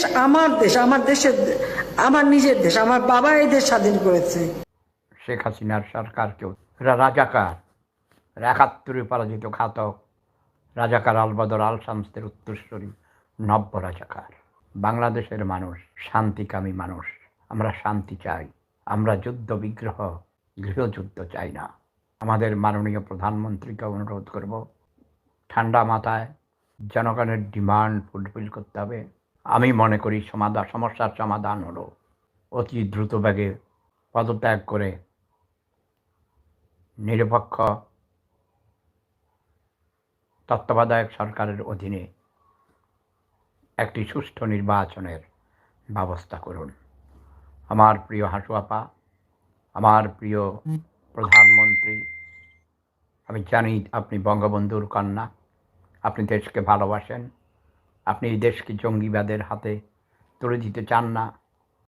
দেশ আমার দেশ, আমার দেশের আমার নিজের দেশ, আমার বাবা এই দেশ স্বাধীন করেছে। শেখ হাসিনার সরকারকেও রাজাকার। একাত্তরে পরাজিত ঘাতক। রাজাকার আলবদর আল শামসের উত্তরস্বরী নব্য রাজাকার। বাংলাদেশের মানুষ শান্তিকামী মানুষ। আমরা শান্তি চাই। আমরা যুদ্ধ বিগ্রহ, গৃহযুদ্ধ চাই না। আমাদের মাননীয় প্রধানমন্ত্রীকে অনুরোধ করব, ঠান্ডা মাথায় জনগণের ডিমান্ড ফুলফিল করতে হবে। আমি মনে করি সমাধান সমস্যার সমাধান হলো। অতি দ্রুত বেগে পদত্যাগ করে নিরপেক্ষ তত্ত্বাবধায়ক সরকারের অধীনে একটি সুষ্ঠু নির্বাচনের ব্যবস্থা করুন। আমার প্রিয় হাসুয়াপা আমার প্রিয় প্রধানমন্ত্রী, আমি জানি আপনি বঙ্গবন্ধুর কন্যা, আপনি দেশকে ভালোবাসেন। আপনি এই দেশকে জঙ্গিবাদের হাতে তুলে দিতে চান না।